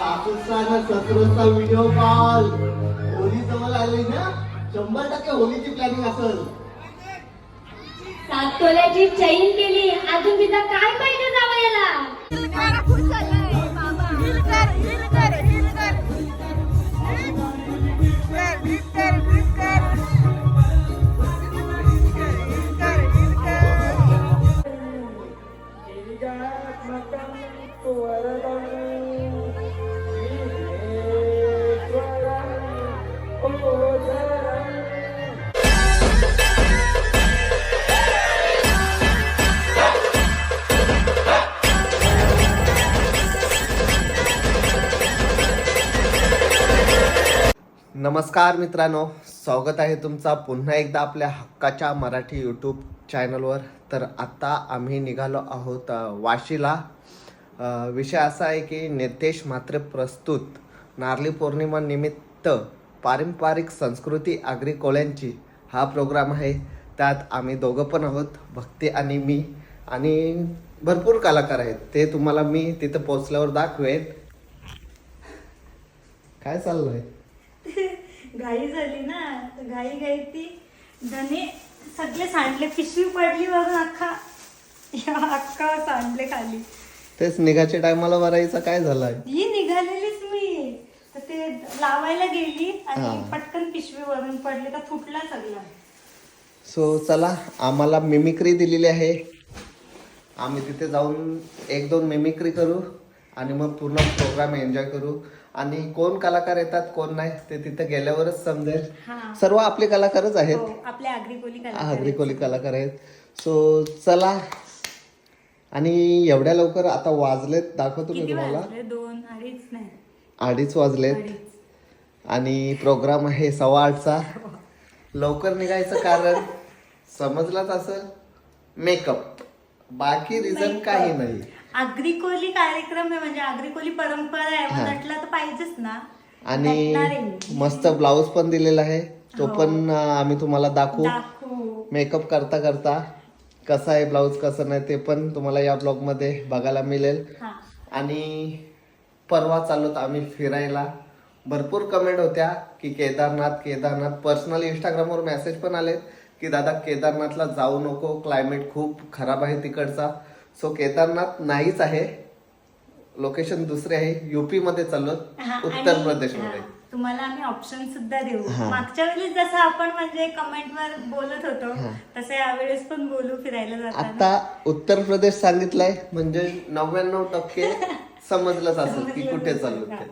सत्रोचा video call Holy जवळ आली ना शंभर टक्के होलीची प्लॅनिंग असेल. सात तोल्याची चैन केली. अजून तिथं काय पाहिजे जावयाला? नमस्कार मित्रांनो स्वागत आहे तुमचा पुन्हा एकदा आपल्या हक्काच्या मराठी यूट्यूब चॅनलवर तर आता आम्ही निघालो आहोत वाशीला. विषय असा आहे की नितेश मात्र प्रस्तुत. नारली पौर्णिमा निमित्त पारंपरिक संस्कृती आगरी कोळ्यांची हा प्रोग्राम आहे. त्यात आम्ही दोघं पण आहोत भक्ती आणि मी. आणि भरपूर कलाकार आहेत. ते तुम्हाला मी तिथं पोचल्यावर दाखवेन. काय चाललं आहे घाई झाली ना तर घाई घाई ती धने सगळे सांडले पिशवी पडली बघ अख्खा. या अख्खा सांडले खाली. तेच निघाच्या टायमाला भरायचं काय झालंय? ही निघालेलीच मी. तर ते लावायला गेली आणि. पटकन पिशवी वरून पडली तर फुटला सगळा. सो चला आम्हाला मिमिक्री दिलेली आहे. आम्ही तिथे जाऊन एक दोन मिमिक्री करू आणि मग पूर्ण प्रोग्राम एन्जॉय करू. आणि कोण कलाकार येतात कोण नाही ते तिथे गेल्यावरच समजेल. सर्व आपले कलाकारच आहेत. हो, आपल्या आगरी कोली आगरी कोली कलाकार आहेत. सो चला. आणि एवढ्या लवकर आता वाजलेत. दाखवतो मी तुम्हाला. दोन अडीच नाही. अडीच वाजलेत. आणि प्रोग्राम आहे सव्वा आठचा. लवकर निघायचं कारण समजलाच असं मेकअप. बाकी रिझन काही नाही. आगरी कोली कार्यक्रम आहे म्हणजे आगरी कोली परंपरा आहे मग नटला तर पाहिजेच ना. आणि नटणार आहे मी. मस्त ब्लाऊज पण दिलेला आहे. तो पण अं, आम्ही तुम्हाला दाखवू. दाखवू. मेकअप करता करता कसा आहे ब्लाऊज कसं नाही ते पण तुम्हाला या ब्लॉगमध्ये बघायला मिळेल. हा. आणि परवा चाललोत आम्ही फिरायला. भरपूर कमेंट होत्या की केदारनाथ केदारनाथ. पर्सनल इंस्टाग्रामवर मेसेज पण आलेत की दादा केदारनाथला जाऊ नको. क्लायमेट खूप खराब आहे तिकडचा. सो केदारनाथ नाहीच आहे. लोकेशन दुसरे आहे. युपी मध्ये चाललो उत्तर प्रदेशमध्ये हा, तुम्हाला आम्ही ऑप्शन सुद्धा देऊ. हा. मागच्या वेळेस जसं आपण म्हणजे कमेंट वर बोलत होतो तसं यावेळेस पण बोलू फिरायला जाताना. आता उत्तर प्रदेश सांगितलंय म्हणजे नव्याण्णव टक्के समजलंच असेल की कुठे चाललो ते.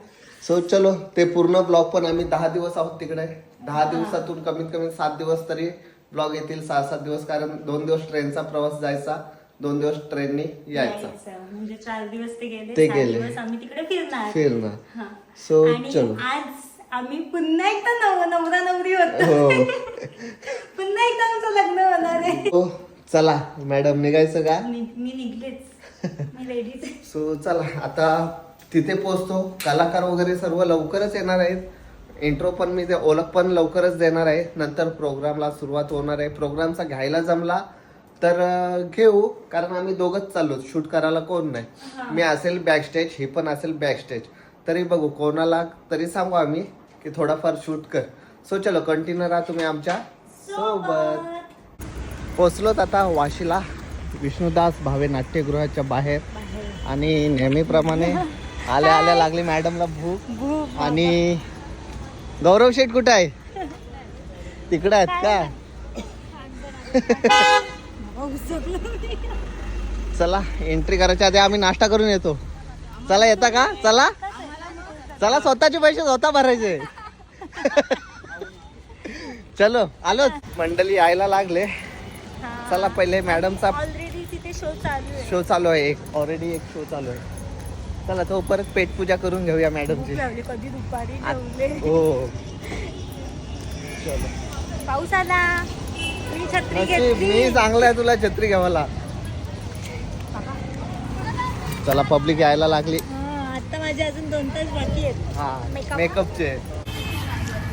सो चलो ते पूर्ण ब्लॉग पण आम्ही दहा दिवस आहोत तिकडे. दहा दिवसातून कमीत कमी सात दिवस तरी ब्लॉग येतील सहा सात दिवस कारण दोन दिवस ट्रेनचा प्रवास जायचा. दोन दिवस ट्रेनने यायचा. यायचं. म्हणजे चार दिवस ते गेले ते सात गेले. दिवस आम्ही तिकडे फिरणार. फिरणं हा. सो आणि चलो. आज आम्ही पुन्हा एकदा नव नवरा नवरी होतो. हो. पुन्हा एकदा आमचं लग्न होणार आहे. हो चला. मॅडम निघायचं का? मी मी निघलेच. मी रेडीच सो चला. आता तिथे पोहोचतो. कलाकार वगैरे सर्व लवकरच येणार आहेत. इंट्रो पण मी ते ओळख पण लवकरच देणार आहे. नंतर प्रोग्रामला सुरुवात होणार आहे. प्रोग्रामचा घ्यायला जमला. तर घेऊ कारण आम्ही दोघंच चाललो शूट करायला कोण नाही. मी असेल बॅक स्टेज ही पण असेल बॅक स्टेज तरी बघू कोणाला तरी सांगू आम्ही की थोडाफार शूट कर. सो चलो कंटिन्यू राहा तुम्ही आमच्यासोबत. पोचलोत आता वाशीला. विष्णुदास भावे नाट्यगृहाच्या बाहेर. आणि नेहमीप्रमाणे आल्या आल्या लागली मॅडमला भूक. आणि गौरव शेठ कुठे आहे? तिकडे आहेत का? चला एंट्री करायच्या आधी आम्ही नाश्ता करून येतो. चला येता का? चला? चला स्वतःचे पैसे स्वतः भरायचे. चलो आलो. मंडळी यायला लागले. चला पहिले मॅडमचा शो चालू आहे. शो चालू आहे. एक ऑलरेडी एक शो चालू आहे. चला तो परत पेटपूजा करून घेऊया मॅडमची. कधी दुपारी हो. चलो पाऊस आला. मी छत्री नशीब, घेतली. मी चांगला आहे तुला छत्री घ्यावाला. चला पब्लिक यायला लागली. हा, आता माझे अजून दोन तास बाकी आहेत. हा. मेकअपचे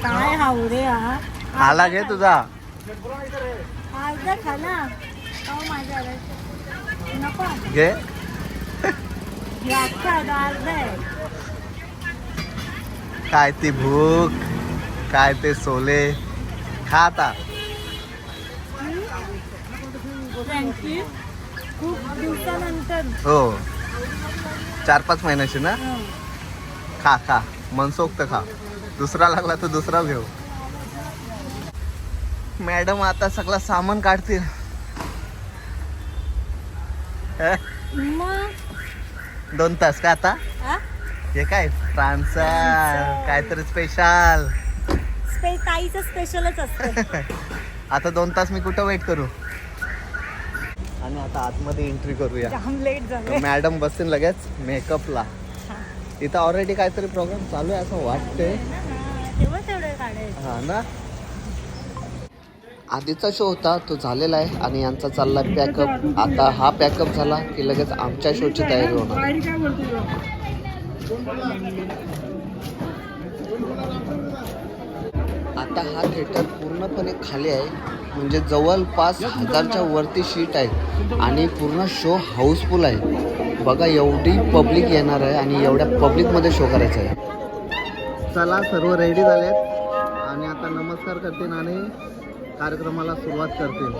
काय हावरे हा? आला घे तुझा. नको. घे. काय ती भूक काय ते सोले. खा आता खूप दिवसानंतर. हो. चार पाच महिन्याची ना खा खा. मनसोक्त खा. दुसरा लागला तर दुसरा घेऊ. मॅडम आता सगळं सामान काढतील. दोन तास का आता? हे काय? फ्रान्सा काहीतरी स्पेशल स्पेशलच असतं. आता दोन तास मी कुठं वेट करू? आणि आता आतमध्ये एंट्री करूया. जाम लेट झालं मॅडम बसतील लगेच मेकअपला इथं ऑलरेडी काहीतरी प्रोग्राम चालू आहे असं वाटतंय. हा ना? आधीचा शो होता तो झालेला आहे आणि यांचा चालला पॅकअप आता हा पॅकअप झाला की लगेच आमच्या शोची तयारी होणार. आता हा थिएटर पूर्णपणे खाली आहे. म्हणजे जवळपास हजारच्या वरती शीट आहे. आणि पूर्ण शो हाऊसफुल आहे. बघा एवढी पब्लिक येणार आहे आणि एवढ्या पब्लिकमध्ये शो करायचा आहे. चला सर्व रेडी झाले आहेत आणि आता नमस्कार करतील आणि कार्यक्रमाला सुरुवात करतील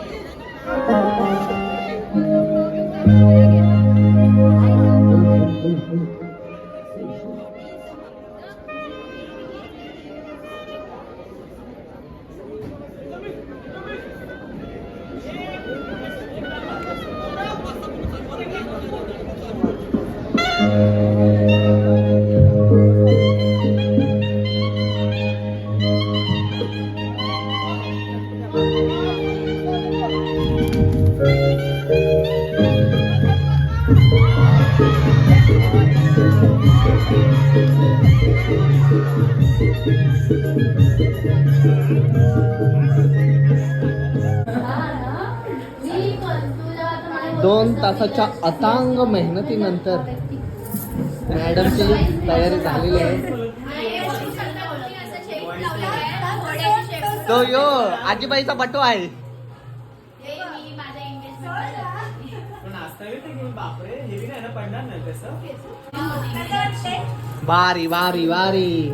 दोन तासाच्या अतांग मेहनतीनंतर मॅडमची तयारी झालेली आहे. तो यो आजीबाईचा बटो आहे. बारी बारी बारी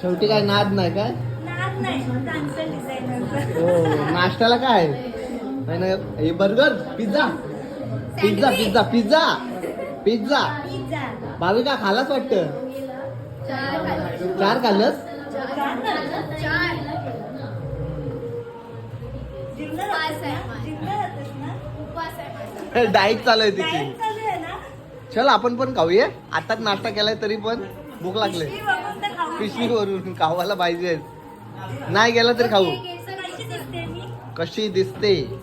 शेवटी काय नाद नाही काय? हो नाश्त्याला काय? नाही ना, हे burger pizza pizza pizza pizza pizza Bhavika खालाच वाटतं? चार खाल्लंस. डाईट चालू आहे तिची. चालू आहे ना? चल आपण पण खाऊया. आताच नाश्ता केलाय तरी पण भूक लागले. पिशवीवरून खावायला पाहिजे. नाही गेला तरी खाऊ. कशी दिसते मी?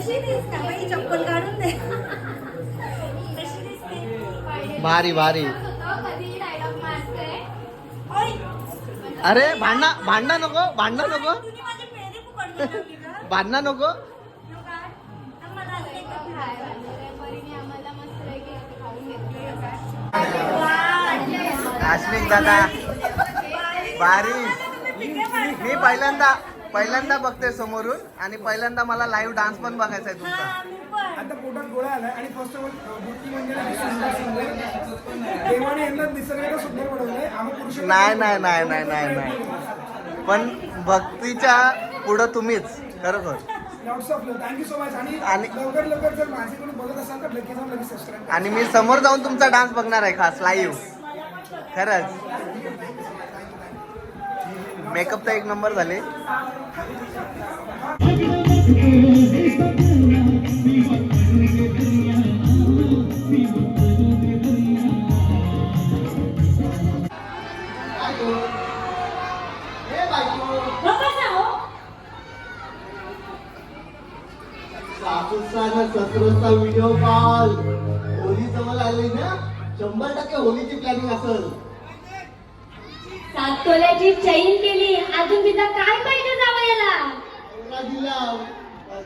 कशी दिसते. कशी दिसते बाई चप्पल काढून दे. कशी दिसते. भारी भारी. अरे भांडणा भांडणा नको भांडणा नको? भांडणा नको. आश्विक दादा भारी. मी पहिल्यांदा पहिल्यांदा बघते समोरून आणि पहिल्यांदा मला लाईव्ह डान्स पण बघायचा आहे तुमचा. मी पण. आता पोटात गोळा आलाय आणि फर्स्ट ऑफ ऑल बुद्धी म्हणजे ना सुंदर सुंदर. देवाने यांना निसर्गाला सुंदर बनवलंय. आम्ही पुरुष नाही नाही नाही नाही नाही नाही. पण भक्तीच्या पुढं तुम्हीच खरोखर lots of love thank you so much आणि आणि- लवकर लवकर जर माझे कोणी बघत असाल तर लगेच जाऊन लगेच सबस्क्राईब आणि मी समोर जाऊन तुमचा डान्स बघणार आहे खास लाईव्ह खरंच. मेकअप तर एक नंबर झाले. सतराचा व्हिडिओ कॉल होली जवळ आली ना शंभर टक्के होलीची प्लॅनिंग असेल. सात तोल्याची चैन केली. अजून तिथं काय पाहिजे जावयाला? दिला.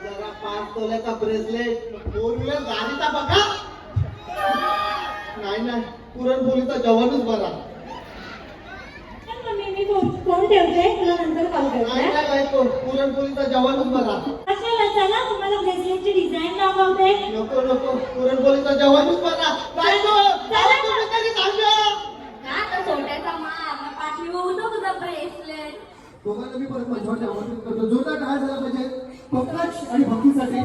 जरा पाच तोल्याचा ब्रेसलेट फोर व्हीलर गाडीचा बघा. नाही नाही. पुरणपोळीचा जवानच बरा. मम्मी मी फोन ठेवते. तुला नंतर कॉल नाही करते नाही बायको पुरणपोळीचा जवानच बरा. कशाला? चला तुम्हाला ब्रेसलेटची डिझाईन दाखवते. नको नको. पुरणपोळीचा जवानच बरा. बायको चला. तुम्ही तरी सांगा. गमवतो तुझा ब्रेसलेट दोघांना मी परत माझ्यावर आमंत्रित करतो. जोरदार काय झाला पाहिजे. पक्काच आणि भक्तीसाठी.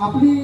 आपली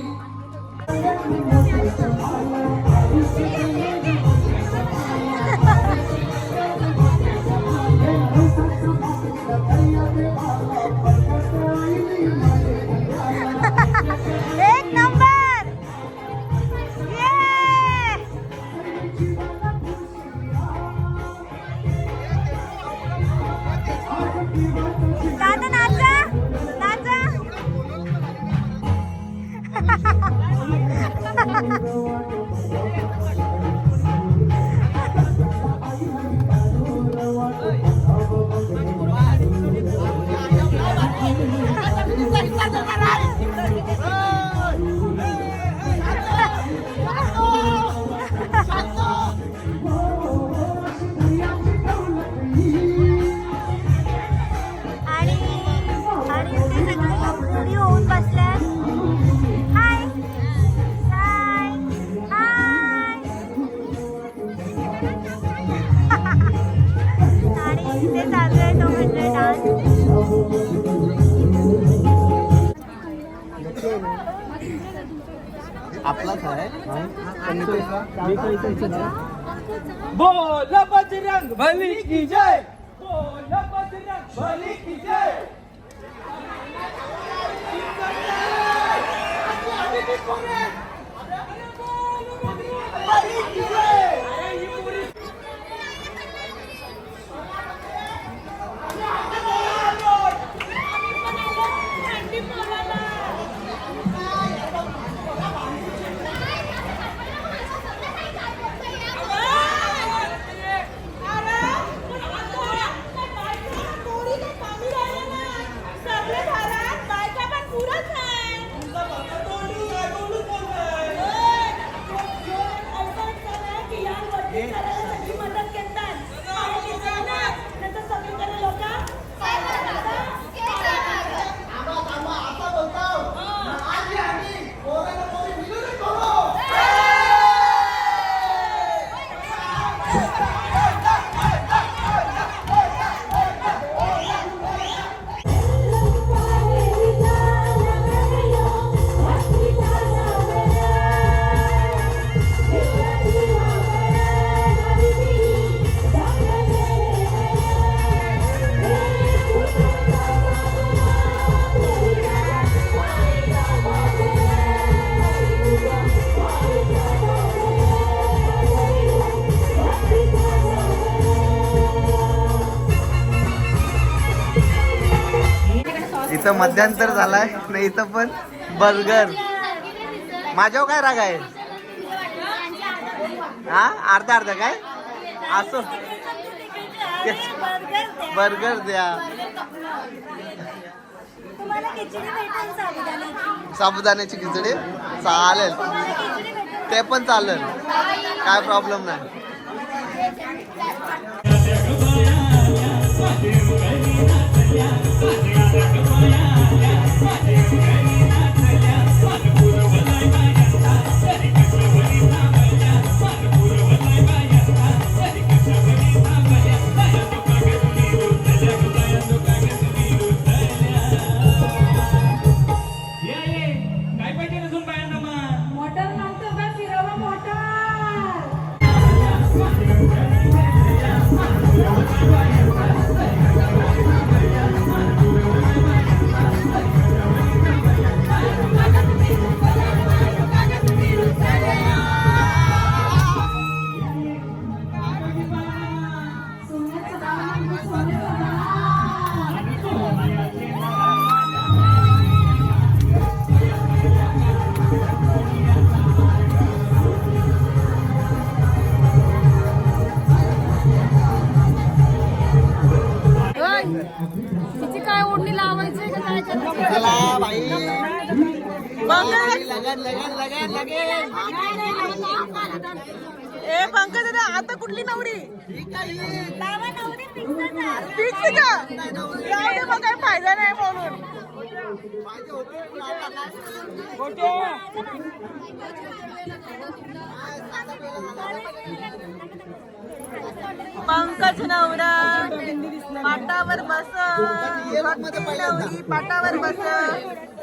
आपलाच आहे. बोल बजरंग बली की जय. बोल बजरंग बली की जय. इथं मध्यांतर झालाय. नाही इथं पण बर्गर माझ्यावर काय राग आहे? हा? अर्धा अर्धा काय? असं. बर्गर द्या. साबुदाण्याची. खिचडी? चालेल. ते पण चालेल. काय प्रॉब्लेम नाही. ए पंकज दादा आता कुठली नवरी. फिक्स का जाऊ दे मग काही फायदा नाही म्हणून. पंकज नवरा पाटावर बस नवरी पाटावर बस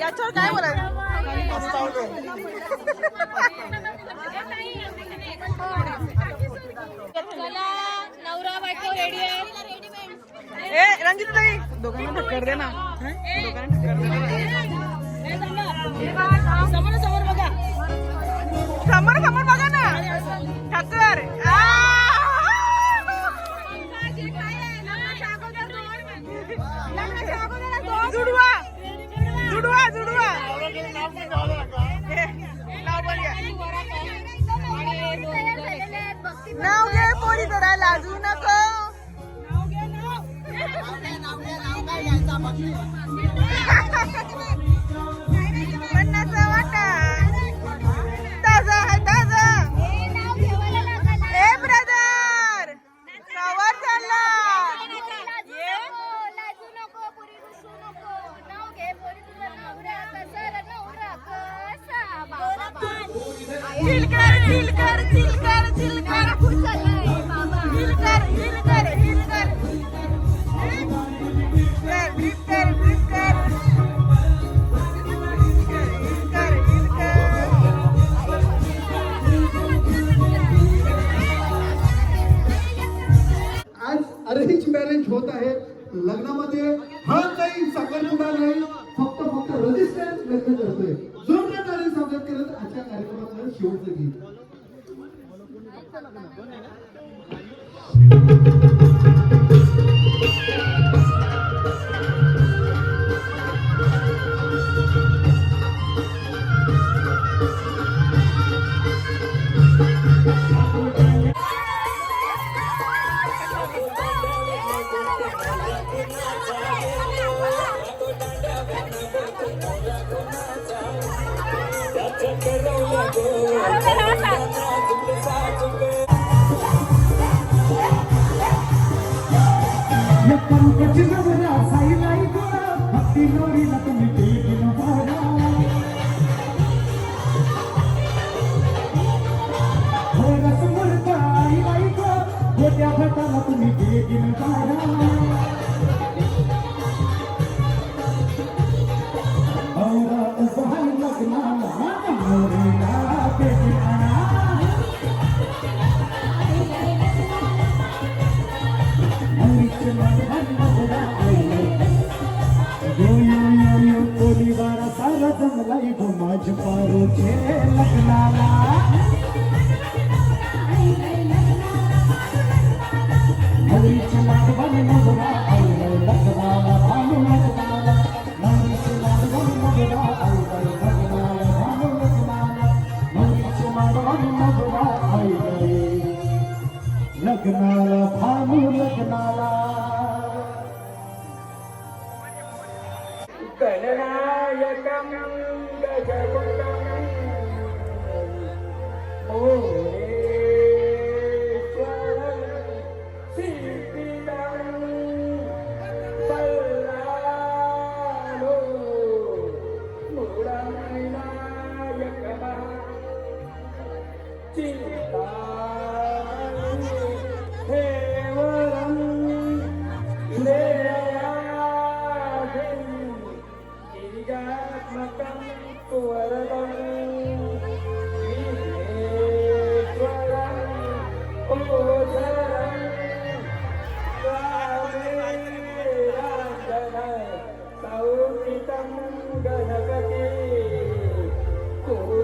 याच्यावर काय बोलायचं? ए रंजित ताई. दोघांना टक्कर दे ना? दोघांना टक्कर दे समोर समोर बघा. समोर समोर बघा. मॅरेज होत आहे. लग्नामध्ये हा काही साखरपुडा नाही. फक्त फक्त रजिस्टन्स लग्न करतोय जोरदार टाळी स्वागत केलं तर आजच्या कार्यक्रमाचं शेवटचं गीत. दिन भरा गणनायकं गजगुणं Sao kita mudah nak kiri, kau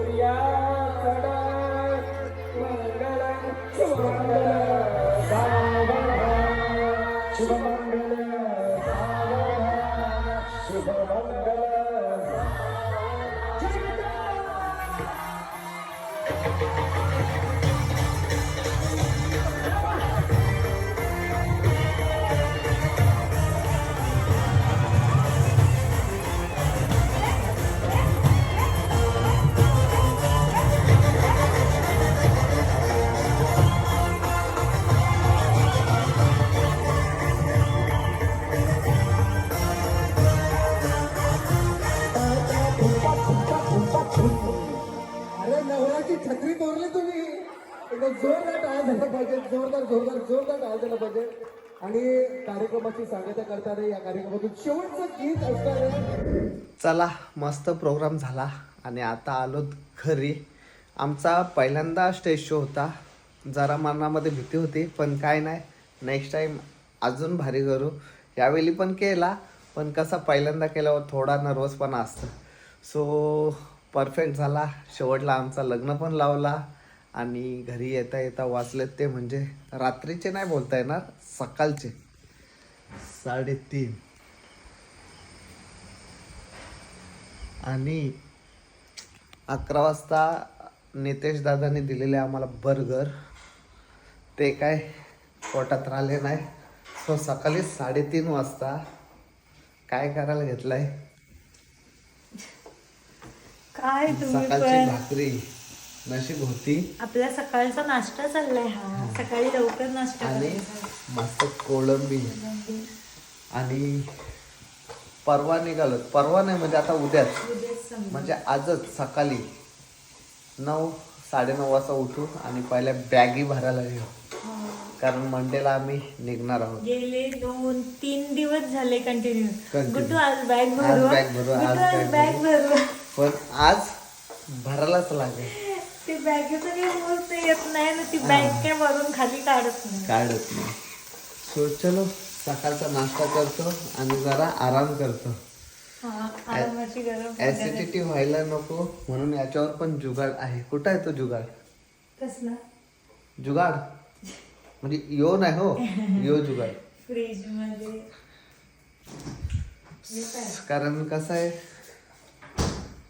आणि कार्यक्रमाची सांगता करताना या कार्यक्रमातून शेवटचं गीत असणार चला मस्त प्रोग्राम झाला. आणि आता आलो घरी. आमचा पहिल्यांदा स्टेज शो होता. जरा मनामध्ये भीती होती पण काय नाही. नेक्स्ट टाईम अजून भारी करू. यावेळी पण केला पण कसा पहिल्यांदा केल्यावर थोडा नर्वसपणा असतं. सो परफेक्ट झाला. शेवटला आमचा लग्न पण लावला. आणि घरी येता येता वाचलेत ते म्हणजे रात्रीचे नाही बोलता येणार सकाळचे. साडेतीन. आणि अकरा वाजता नितेश दादाने दिलेले आम्हाला बर्गर. ते काय पोटात राहिले नाही. सो सकाळी साडेतीन वाजता काय करायला घेतलंय? काय सकाळची भाकरी. नशीब होती आपला सकाळचा नाश्ता चाललाय हा. सकाळी लवकर नाश्ता आणि. मस्त कोळंबी. आणि परवा निघालो परवा नाही म्हणजे आता उद्याच. म्हणजे आजच सकाळी नऊ साडेनऊ वाजता उठू आणि पहिल्या बॅगी भरायला हा. कारण मंडेला आम्ही निघणार आहोत. गेले दोन तीन दिवस झाले कंटिन्यू आज बॅग आज भरू? भरू, आज गुड्डू आज bag बॅग भरू? पण आज भरायलाच लागेल. ते बॅगेचं काही मोजत येत नाही ना ती बॅग काय वरून खाली काढत नाही. काढत नाही. सो चलो सकाळचा नाश्ता करतो आणि जरा आराम करतो. हा आरामाची गरज ऍसिडिटी व्हायला नको म्हणून याच्यावर पण जुगाड आहे. कुठं आहे तो जुगाड? कसला जुगाड? म्हणजे यो नाही हो यो जुगाड. फ्रीजमध्ये हे काय? कारण कसं आहे?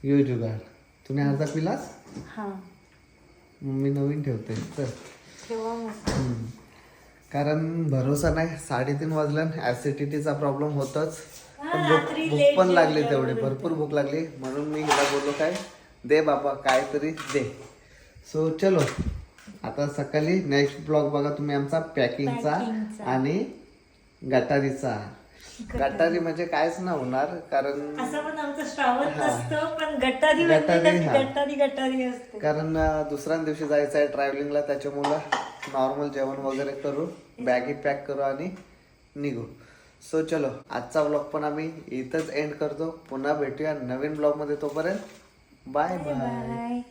यो जुगाड. तुम्ही अर्धा पिलास हा. मी नवीन ठेवते. तर हम्म. कारण भरोसा नाही साडेतीन वाजल्यान ऍसिडिटीचा प्रॉब्लेम होतच. पण भूक भूक पण लागली तेवढी. भरपूर भूक लागली. म्हणून मी हिला बोललो काय? दे बाबा काहीतरी दे. सो चलो. आता सकाळी नेक्स्ट ब्लॉग बघा तुम्ही आमचा पॅकिंगचा. आणि गटारीचा. गटारी म्हणजे कायच ना होणार कारण असं पण आमचं श्रावण हा. नसतं पण गटारी गटारी, म्हणते हा. गटारी गटारी असते. कारण अं, दुसऱ्या दिवशी जायचं आहे ट्रॅव्हलिंगला त्याच्यामुळं नॉर्मल जेवण वगैरे करू बॅगी पॅक करू आणि निघू. सो चलो आजचा ब्लॉग पण आम्ही इथंच एंड करतो. पुन्हा भेटूया नवीन ब्लॉगमध्ये तोपर्यंत. Bye bye bye